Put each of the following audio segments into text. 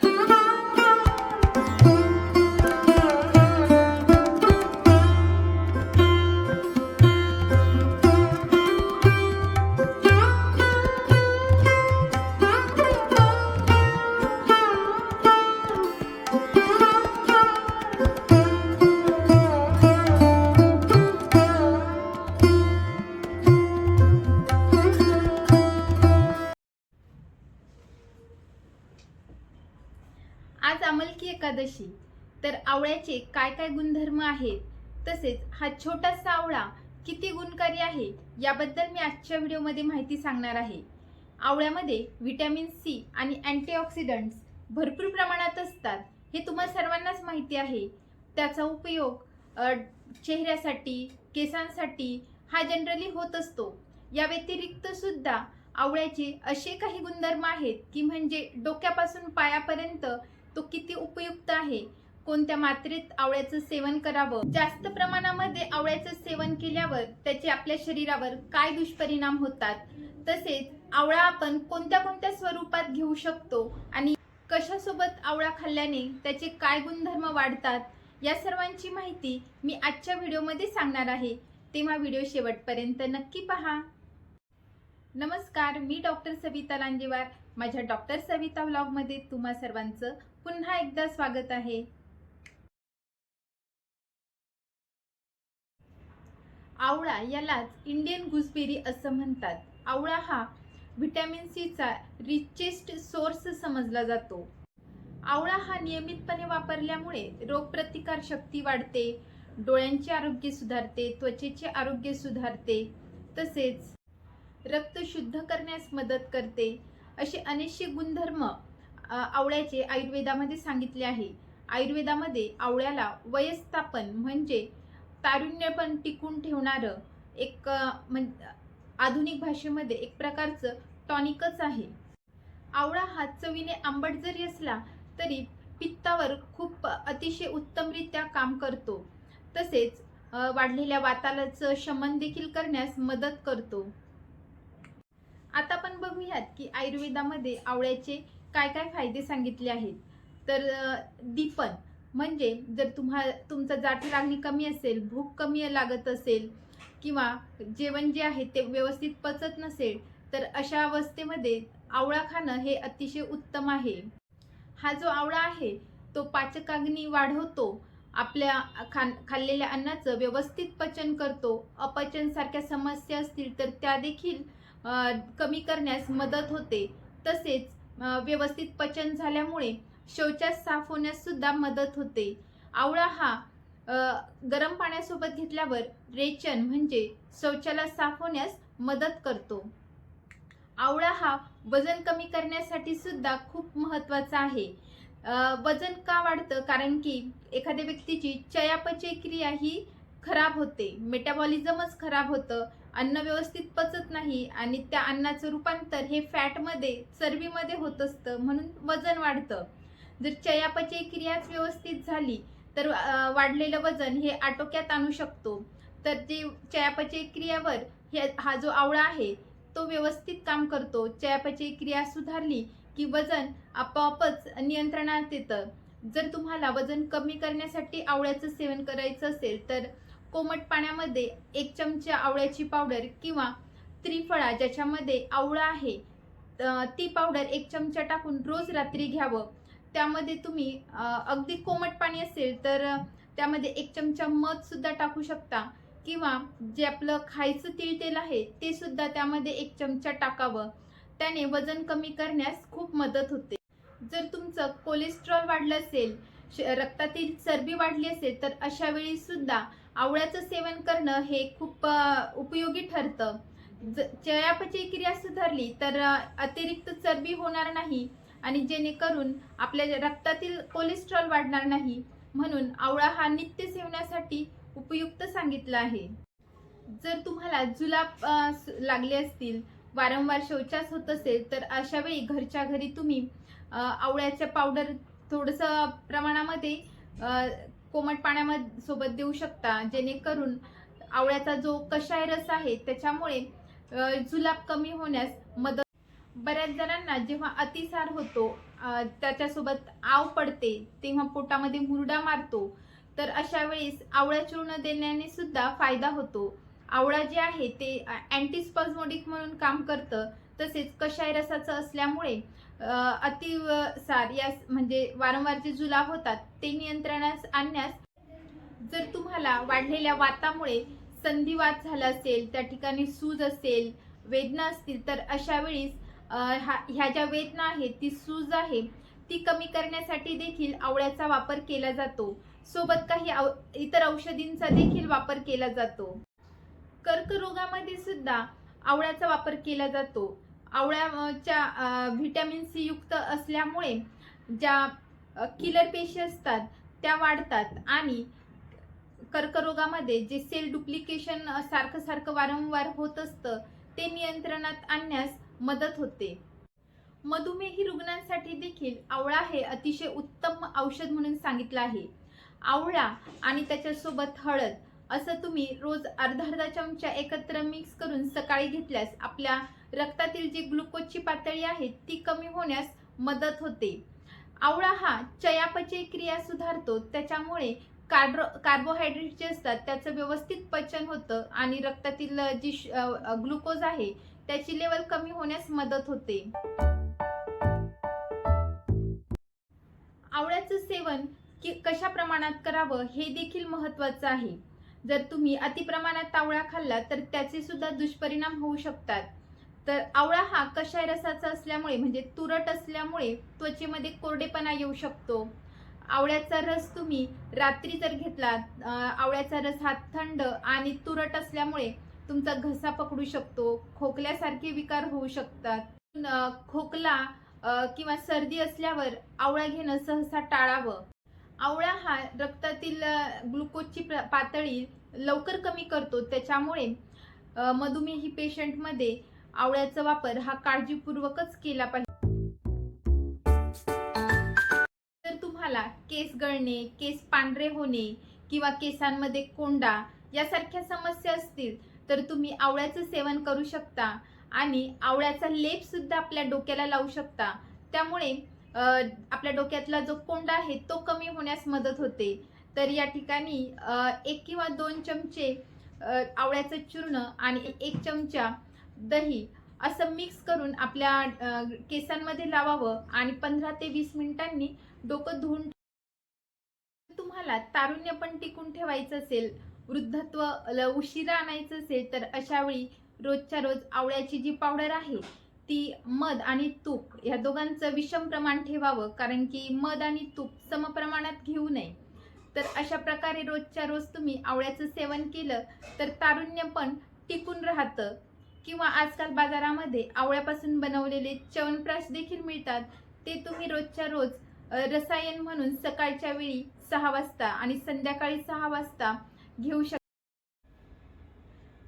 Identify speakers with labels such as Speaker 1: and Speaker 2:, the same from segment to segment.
Speaker 1: Thank you. Ekadashi. तर आवळ्याचे काय काय गुणधर्म आहेत? तसेच हा छोटासा आवळा किती गुणकारी आहे? याबद्दल मी आजच्या व्हिडिओमध्ये माहिती सांगणार आहे. आवळ्यामध्ये व्हिटॅमिन सी आणि अँटीऑक्सिडंट्स भरपूर प्रमाणात असतात. हे तुम्हाला सर्वांनाच माहिती आहे. त्याचा उपयोग चेहऱ्यासाठी केसांसाठी हा जनरली होत असतो. या व्यतिरिक्त सुद्धा आवळ्याचे असे काही गुणधर्म आहेत की म्हणजे डोक्यापासून पायापर्यंत तो किती उपयुक्त आहे? कोणत्या मात्रेत आवळ्याचं सेवन करावं? जास्त प्रमाणामध्ये आवळ्याचं सेवन केल्यावर त्याचे आपल्या शरीरावर काय दुष्परिणाम होतात? तसेच आवळा आपण कोणत्या कोणत्या स्वरूपात घेऊ शकतो? आणि कशासोबत आवळा खाल्ल्याने त्याचे काय गुणधर्म वाढतात? या सर्वांची माहिती मी आजच्या व्हिडिओमध्ये सांगणार आहे. तेव्हा व्हिडिओ शेवटपर्यंत नक्की पहा. नमस्कार मी डॉक्टर सविता लांजेवार. माझ्या डॉक्टर सविता ब्लॉगमध्ये तुम्हा सर्वांचं पुन्हा एकदा स्वागत आहे. आवळा यालाच इंडियन गुसबेरी असं म्हणतात. आवळा हा व्हिटॅमिन सीचा रिचेस्ट सोर्स समजला जातो. आवळा हा नियमितपणे वापरल्यामुळे रोगप्रतिकार शक्ती वाढते डोळ्यांचे आरोग्य सुधारते त्वचेचे आरोग्य सुधारते तसेच रक्त शुद्ध करण्यास मदत करते असे अनेकशे गुणधर्म आवळ्याचे आयुर्वेदामध्ये सांगितले आहे. आयुर्वेदामध्ये आवळ्याला वयस्थापन म्हणजे तारुण्य पण टिकून ठेवणारं एक आधुनिक भाषेमध्ये एक प्रकारचं टॉनिकच आहे. आवळा हा चवीने आंबट जरी असला तरी पित्तावर खूप अतिशय उत्तमरित्या काम करतो. तसेच वाढलेल्या वातालाचं शमन देखील करण्यास मदत करतो. आता आपण बघूयात की आयुर्वेदामध्ये आवळ्याचे काय काय फायदे सांगितले आहेत? तर दीपन म्हणजे जर तुम्हा तुमचा जाठी लागणी कमी असेल भूक कमी लागत असेल किंवा जेवण जे आहे ते व्यवस्थित पचत नसेल तर अशा अवस्थेमध्ये आवळा खाणं हे अतिशय उत्तम आहे. हा जो आवळा आहे तो पाचकाग्नी वाढवतो आपल्या खान खाल्लेल्या अन्नाचं व्यवस्थित पचन करतो. अपचनसारख्या समस्या असतील तर त्या देखील कमी करण्यास मदत होते. तसेच व्यवस्थित पचन झाल्यामुळे शौचास साफ होण्यास सुद्धा मदत होते. आवळा हा गरम पाण्यासोबत घेतल्यावर रेचन म्हणजे शौचाला साफ होण्यास मदत करतो. आवळा हा वजन कमी करण्यासाठी सुद्धा खूप महत्त्वाचा आहे. वजन का वाढतं? कारण की एखाद्या व्यक्तीची चयापचय क्रिया ही खराब होते. मेटाबॉलिझमच खराब होतं. अन्न व्यवस्थित पचत नाही आणि त्या अन्नाचं रूपांतर हे फॅटमध्ये चरबीमध्ये होत असतं म्हणून वजन वाढतं. जर चयापचय क्रियाच व्यवस्थित झाली तर वाढलेलं वजन हे आटोक्यात आणू शकतो. तर जे चयापचय क्रियावर हे हा जो आवळा आहे तो व्यवस्थित काम करतो. चयापचय क्रिया सुधारली की वजन आपोआपच नियंत्रणात येतं. जर तुम्हाला वजन कमी करण्यासाठी आवळ्याचं सेवन करायचं असेल तर कोमट पाण्यामध्ये एक चमचे आवळ्याची पावडर किंवा त्रिफळा ज्याच्यामध्ये आवळा आहे ती पावडर एक चमचा टाकून रोज रात्री घ्यावं. त्यामध्ये तुम्ही अगदी कोमट पाणी असेल तर त्यामध्ये एक चमचा मध सुद्धा टाकू शकता किंवा जे आपलं खायचं तिळ तेल आहे ते सुद्धा त्यामध्ये एक चमचा टाकावं. त्याने वजन कमी करण्यास खूप मदत होते. जर तुमचं कोलेस्ट्रॉल वाढलं असेल श- रक्तातील चरबी वाढली असेल तर अशा वेळी सुद्धा आवळ्याचं सेवन करणं हे खूप उपयोगी ठरतं. ज- चयापचय क्रिया सुधारली तर अतिरिक्त चरबी होणार नाही आणि जेणेकरून आपल्या रक्तातील कोलेस्ट्रॉल वाढणार नाही. म्हणून आवळा हा नित्य सेवनासाठी उपयुक्त सांगितला आहे. जर तुम्हाला जुलाब स- लागले असतील वारंवार शौचास होत असेल तर अशा वेळी घरच्या घरी तुम्ही आवळ्याच्या पावडर थोडंसं प्रमाणामध्ये कोमट पाण्यामध्ये सोबत देऊ शकता जेणेकरून आवळ्याचा जो कषाय रस आहे त्याच्यामुळे जुलाब कमी होण्यास मदत बऱ्याच जणांना जेव्हा अतिसार होतो त्याच्यासोबत आव पडते तेव्हा पोटामध्ये मुरडा मारतो तर अशा वेळेस आवळा चूर्ण देण्याने सुद्धा फायदा होतो. आवळा जे आहे ते अँटीस्पॉझमोडिक म्हणून काम करतं तसेच कषाय रसाचं असल्यामुळे अतिसार या म्हणजे वारंवार जे जुलाब होतात ते नियंत्रणास आणण्यास जर तुम्हाला वाढलेल्या वातामुळे संधिवात झाला असेल त्या ठिकाणी सूज असेल वेदना असतील तर अशा वेळीस ह्या ज्या वेदना आहेत ती सूज आहे ती कमी करण्यासाठी देखील आवळ्याचा वापर केला जातो. सोबत काही औ- इतर औषधींचा देखील वापर केला जातो. कर्करोगामध्ये सुद्धा आवळ्याचा वापर केला जातो. आवळ्याच्या व्हिटॅमिन सी युक्त असल्यामुळे ज्या किलर पेशी असतात त्या वाढतात. आणि कर्करोगामध्ये जे सेल डुप्लिकेशन सारखं सारखं वारंवार होत असतं ते नियंत्रणात आणण्यास मदत होते. मधुमेही रुग्णांसाठी देखील आवळा हे अतिशय उत्तम औषध म्हणून सांगितलं आहे. आवळा आणि त्याच्यासोबत हळद असं तुम्ही रोज अर्धा अर्धा चमचा एकत्र मिक्स करून सकाळी घेतल्यास आपल्या रक्तातील जी ग्लुकोजची पातळी आहे ती कमी होण्यास मदत होते. आवळा हा चयापचय क्रिया सुधारतो. त्याच्यामुळे कार्बो कार्बोहायड्रेट जे असतात त्याचं व्यवस्थित पचन होतं आणि रक्तातील जी श- ग्लुकोज आहे त्याची लेवल कमी होण्यास मदत होते. आवळ्याचं सेवन की कशा प्रमाणात करावं हे देखील महत्वाचं आहे. जर तुम्ही अतिप्रमाणात आवळा खाल्ला तर त्याचे सुद्धा दुष्परिणाम होऊ शकतात. तर आवळा हा कषाय रसाचा असल्यामुळे म्हणजे तुरट असल्यामुळे त्वचेमध्ये कोरडेपणा येऊ शकतो. आवळ्याचा रस तुम्ही रात्री जर घेतला आवळ्याचा रस हा थंड आणि तुरट असल्यामुळे तुमचा घसा पकडू शकतो खोकल्यासारखे विकार होऊ शकतात. खोकला किंवा सर्दी असल्यावर आवळा घेणं सहसा टाळावं. आवळा हा रक्तातील ग्लुकोजची पातळी लवकर कमी करतो. त्याच्यामुळे मधुमेही पेशंटमध्ये आवळ्याचा वापर हा काळजीपूर्वकच केला पाहिजे. जर तुम्हाला केस गळणे केस पांढरे होणे किंवा केसांमध्ये कोंडा यासारख्या समस्या असतील तर तुम्ही आवळ्याचं सेवन करू शकता आणि आवळ्याचा लेप सुद्धा आपल्या डोक्याला लावू शकता. त्यामुळे आपल्या डोक्यातला जो कोंडा आहे तो कमी होण्यास मदत होते. तर या ठिकाणी एक किंवा दोन चमचे आवळ्याचं चूर्ण आणि एक चमचा दही असं मिक्स करून आपल्या केसांमध्ये लावावं आणि पंधरा ते वीस मिनिटांनी डोकं धुवून तुम्हाला तारुण्य पण टिकून ठेवायचं असेल वृद्धत्व ल- उशिरा आणायचं असेल तर अशा वेळी रोजच्या रोज आवळ्याची जी पावडर आहे ती मध आणि तूप या दोघांचं विषम प्रमाण ठेवावं कारण की मध आणि तूप समप्रमाणात घेऊ नये. तर अशा प्रकारे रोजच्या रोज तुम्ही आवळ्याचं सेवन केलं तर तारुण्य पण टिकून राहतं. किंवा आजकाल बाजारामध्ये आवळ्यापासून बनवलेले च्यवनप्राश देखील मिळतात. ते तुम्ही रोजच्या रोज रसायन म्हणून सकाळच्या वेळी सहा वाजता आणि संध्याकाळी सहा वाजता घेऊ शकता.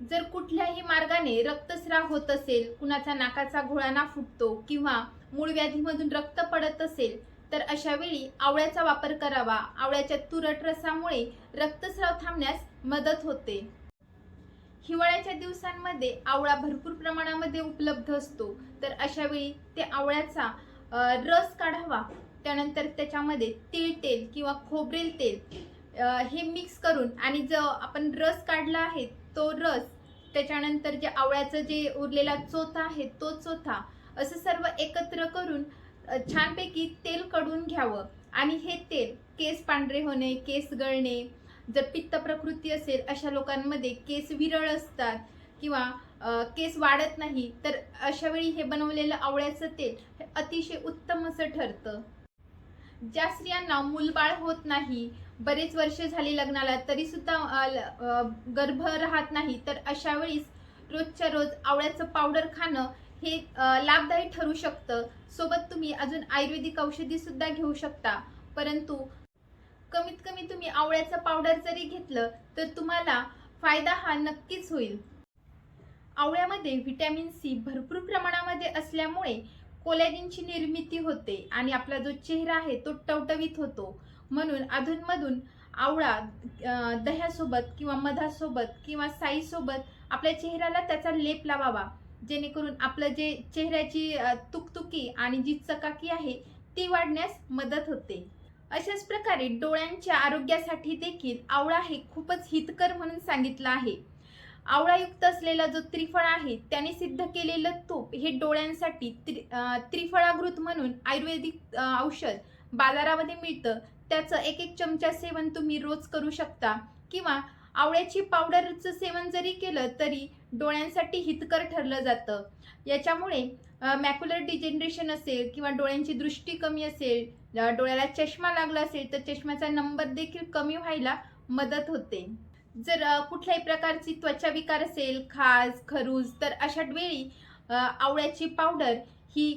Speaker 1: जर कुठल्याही मार्गाने रक्तस्राव होत असेल कुणाचा नाकाचा घोळाना फुटतो किंवा मूळ व्याधीमधून रक्त पडत असेल तर अशा वेळी आवळ्याचा वापर करावा. आवळ्याच्या तुरट रसामुळे रक्तस्राव थांबण्यास मदत होते. हिवाळ्याच्या दिवसांमध्ये आवळा भरपूर प्रमाणामध्ये उपलब्ध असतो. तर अशा वेळी ते आवळ्याचा रस काढावा. त्यानंतर त्याच्यामध्ये तीळ तेल किंवा खोबरेल तेल हे मिक्स करून आणि जो आपण रस काढला आहे तो रस त्याच्यानंतर जे आवळ्याचं जे उरलेला चोथा आहे तो चोथा असं सर्व एकत्र करून छानपैकी तेल कढून घ्यावं. आणि हे तेल केस पांढरे होणे केस गळणे जर पित्त प्रकृती असेल अशा लोकांमध्ये केस विरळ असतात किंवा केस वाढत नाही तर अशा वेळी हे बनवलेलं आवळ्याचं तेल हे अतिशय उत्तम असं ठरतं. ज्या स्त्रियांना मूलबाळ होत नाही बरेच वर्ष झाली लग्नाला तरी सुद्धा गर्भ राहत नाही तर अशा वेळीस रोजच्या रोज आवळ्याचं पावडर खाणं हे लाभदायी ठरू शकतं. सोबत तुम्ही अजून आयुर्वेदिक औषधी सुद्धा घेऊ शकता. परंतु कमीत कमी तुम्ही आवळ्याचं पावडर जरी घेतलं तर तुम्हाला फायदा हा नक्कीच होईल. आवळ्यामध्ये व्हिटॅमिन सी भरपूर प्रमाणामध्ये असल्यामुळे कोलॅजिनची निर्मिती होते आणि आपला जो चेहरा आहे तो टवटवीत होतो. म्हणून अधूनमधून आवळा दह्यासोबत किंवा मधासोबत किंवा साईसोबत आपल्या चेहऱ्याला त्याचा लेप लावावा. जेणेकरून आपलं जे चेहऱ्याची तुकतुकी आणि जी चकाकी आहे ती वाढण्यास मदत होते. अशाच प्रकारे डोळ्यांच्या आरोग्यासाठी देखील आवळा हे खूपच हितकर म्हणून सांगितलं आहे. आवळायुक्त असलेला जो त्रिफळ आहे त्याने सिद्ध केलेलं तूप हे डोळ्यांसाठी त्रि अं, त्रिफळागृत म्हणून आयुर्वेदिक औषध बाजारामध्ये मिळतं. त्याचं एक एक चमचा सेवन तुम्ही रोज करू शकता. किंवा आवळ्याची पावडरचं सेवन जरी केलं तरी डोळ्यांसाठी हितकर ठरलं जातं. याच्यामुळे मॅक्युलर डिजेनरेशन असेल किंवा डोळ्यांची दृष्टी कमी असेल डोळ्याला चष्मा लागला असेल तर चष्म्याचा नंबर देखील कमी व्हायला मदत होते. जर कुठल्याही प्रकारची त्वचा विकार असेल खाज खरूज तर अशा वेळी आवळ्याची पावडर ही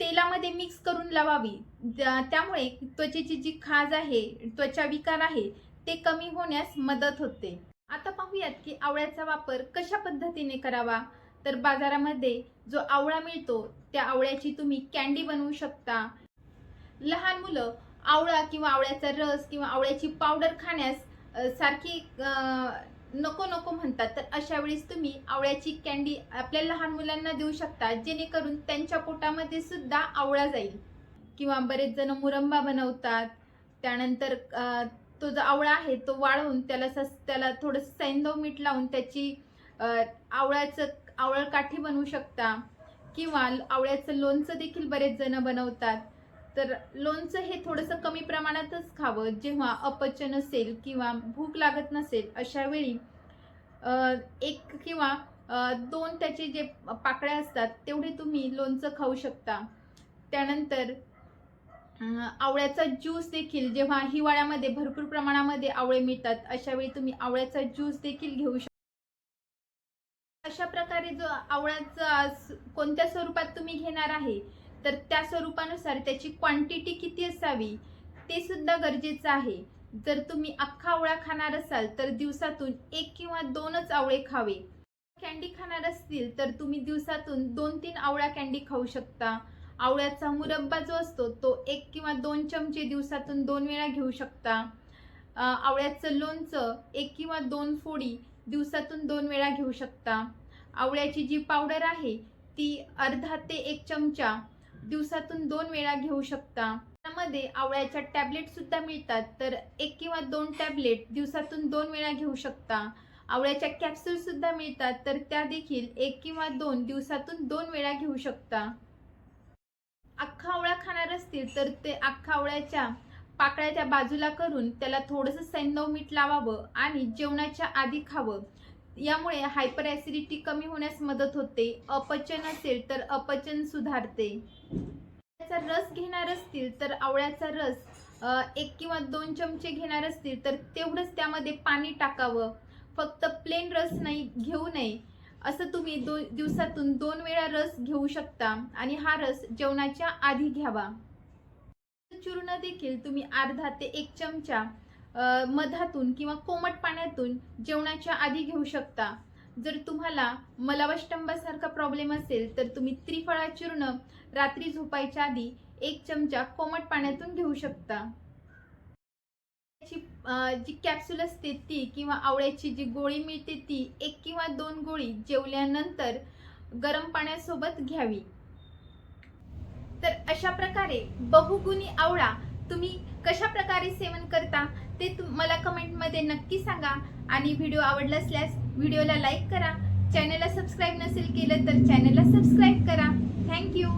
Speaker 1: तेलामध्ये मिक्स करून लावावी. त्यामुळे त्वचेची जी खाज आहे त्वचा विकार आहे ते कमी होण्यास मदत होते. आता पाहूयात की आवळ्याचा वापर कशा पद्धतीने करावा? तर बाजारामध्ये जो आवळा मिळतो त्या आवळ्याची तुम्ही कॅन्डी बनवू शकता. लहान मुलं आवळा किंवा आवळ्याचा रस किंवा आवळ्याची पावडर खाण्यास सारखी नको नको म्हणतात. तर अशा वेळेस तुम्ही आवळ्याची कॅन्डी आपल्या लहान मुलांना देऊ शकता जेणेकरून त्यांच्या पोटामध्ये सुद्धा आवळा जाईल. किंवा बरेच जण मुरंबा बनवतात. त्यानंतर तो जो आवळा आहे तो वाळवून त्याला सस त्याला थोडंसं सैंदव मीठ लावून त्याची आवळ्याचं आवळ काठी बनवू शकता. किंवा आवळ्याचं लोणचं देखील बरेच जण बनवतात. तर लोणचं हे थोडंसं कमी प्रमाणातच खावं. जेव्हा अपचन असेल किंवा भूक लागत नसेल अशा वेळी एक किंवा दोन त्याचे जे पाकळ्या असतात तेवढे तुम्ही लोणचं खाऊ शकता. त्यानंतर आवळ्याचा ज्यूस देखील जेव्हा हिवाळ्यामध्ये भरपूर प्रमाणामध्ये आवळे मिळतात अशा वेळी तुम्ही आवळ्याचा ज्यूस देखील घेऊ शकता अशा प्रकारे जो आवळ्याचा कोणत्या स्वरूपात तुम्ही घेणार आहे तर त्या स्वरूपानुसार त्याची क्वांटिटी किती असावी ते सुद्धा गरजेचं आहे. जर तुम्ही अख्खा आवळा खाणार असाल तर दिवसातून एक किंवा दोनच आवळे खावे. कॅन्डी खाणार असतील तर तुम्ही दिवसातून दोन तीन आवळा कॅन्डी खाऊ शकता. आवळ्याचा मुरब्बा जो असतो तो एक किंवा दोन चमचे दिवसातून दोन वेळा घेऊ शकता. आवळ्याचं लोणचं एक किंवा दोन फोडी दिवसातून दोन वेळा घेऊ शकता. आवळ्याची जी पावडर आहे ती अर्धा ते एक चमचा दिवसातून दोन वेळा घेऊ शकता. त्यामध्ये आवळ्याच्या टॅबलेटसुद्धा मिळतात तर एक किंवा दोन टॅबलेट दिवसातून दोन वेळा घेऊ शकता. आवळ्याच्या कॅप्सूलसुद्धा मिळतात तर त्या देखील एक किंवा दोन दिवसातून दोन वेळा घेऊ शकता. अख्खा आवळा खाणार असतील तर ते अख्खा आवळ्याच्या पाकळ्याच्या बाजूला करून त्याला थोडंसं सैंदव मीठ लावावं आणि जेवणाच्या आधी खावं. यामुळे हायपर ॲसिडिटी कमी होण्यास मदत होते. अपचन असेल तर अपचन सुधारते. त्याचा रस घेणार असतील तर आवळ्याचा रस एक किंवा दोन चमचे घेणार असतील तर तेवढंच त्यामध्ये पाणी टाकावं. फक्त प्लेन रस नाही घेऊ नये. असं तुम्ही दो दिवसातून दोन वेळा रस घेऊ शकता आणि हा रस जेवणाच्या आधी घ्यावा. चूर्ण देखील तुम्ही अर्धा ते एक चमचा मधातून किंवा कोमट पाण्यातून जेवणाच्या आधी घेऊ शकता. जर तुम्हाला मलावष्टंबासारखा प्रॉब्लेम असेल तर तुम्ही त्रिफळा चूर्ण रात्री झोपायच्या आधी एक चमचा कोमट पाण्यातून घेऊ शकता. जी कॅप्सूल असते ती किंवा आवळ्याची जी गोळी मिळते ती एक किंवा दोन गोळी जेवल्यानंतर गरम पाण्यासोबत घ्यावी. तर अशा प्रकारे बहुगुणी आवळा तुम्ही कशा प्रकारे सेवन करता ते मला कमेंटमध्ये नक्की सांगा आणि व्हिडिओ आवडला असल्यास व्हिडिओला लाईक करा. चॅनलला सबस्क्राईब नसेल केलं तर चॅनलला सबस्क्राईब करा. थँक्यू